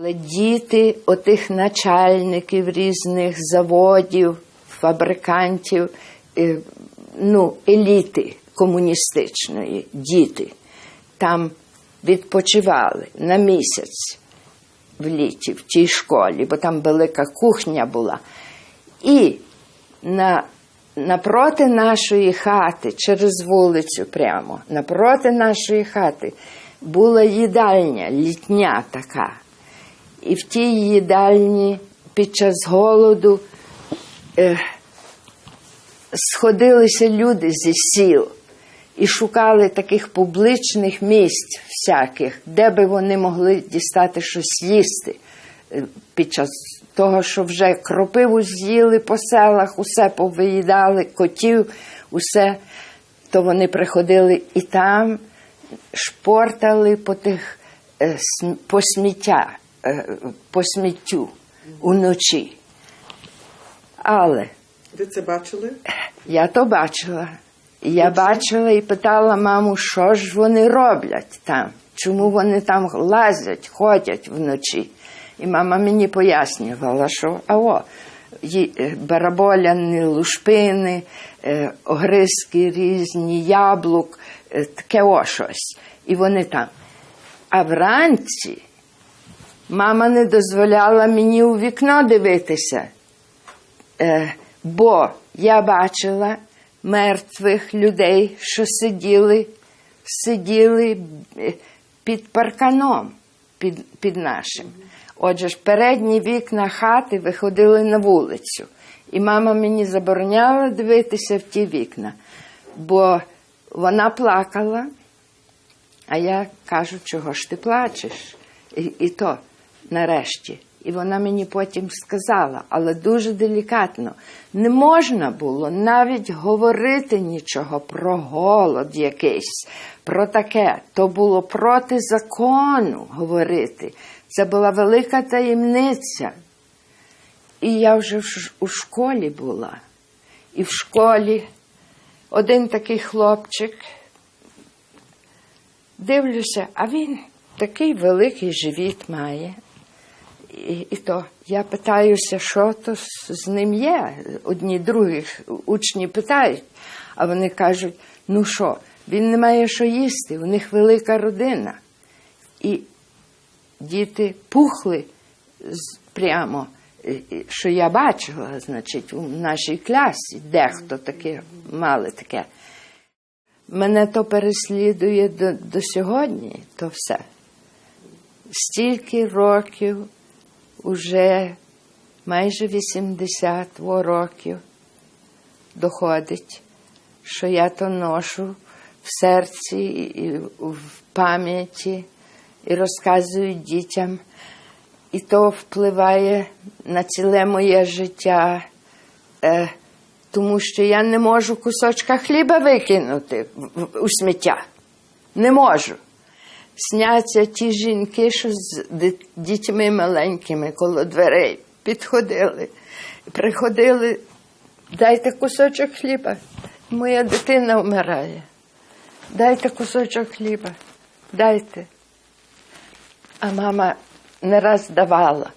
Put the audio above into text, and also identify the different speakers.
Speaker 1: Але діти отих начальників різних заводів, фабрикантів, е, ну, еліти комуністичної, діти, там відпочивали на місяць в літі в тій школі, бо там велика кухня була. І на, напроти нашої хати, через вулицю прямо, напроти нашої хати була їдальня, літня така. І в тій їдальні під час голоду е, сходилися люди зі сіл і шукали таких публічних місць всяких, де би вони могли дістати щось їсти. Е, під час того, що вже кропиву з'їли по селах, усе повиїдали, котів, усе, то вони приходили і там шпортали по тих е, по сміття, по сміттю уночі. Але
Speaker 2: Ви це бачили?
Speaker 1: я то бачила. Я бачила і питала маму, що ж вони роблять там, чому вони там лазять, ходять вночі. І мама мені пояснювала, що ао, ї- е, бараболяні лушпини, е, огризки різні, яблук, е, таке о щось. І вони там. А вранці мама не дозволяла мені у вікно дивитися. Е, бо я бачила мертвих людей, що сиділи, сиділи е, під парканом, під, під нашим. Отже ж, передні вікна хати виходили на вулицю. І мама мені забороняла дивитися в ті вікна, бо вона плакала, а я кажу, чого ж ти плачеш? І, і то нарешті. І вона мені потім сказала, але дуже делікатно, не можна було навіть говорити нічого про голод якийсь, про таке. То було проти закону говорити. Це була велика таємниця. І я вже у школі була. І в школі один такий хлопчик дивлюся, а він такий великий живіт має. І, і то я питаюся, що то з, ним є. Одні других учні питають, а вони кажуть: ну що, він не має що їсти, у них велика родина. І діти пухли прямо, що я бачила, значить, у нашій класі дехто таке мали таке. Мене то переслідує до, до сьогодні, то все. Стільки років, уже майже 80 років доходить, що я то ношу в серці і в пам'яті і розказую дітям. І то впливає на ціле моє життя, е, тому що я не можу кусочка хліба викинути в- в- у сміття. Не можу. Сняться ті жінки, що з дітьми маленькими коло дверей підходили, приходили, дайте кусочок хліба. Моя дитина вмирає. Дайте кусочок хліба. Дайте. А мама не раз давала.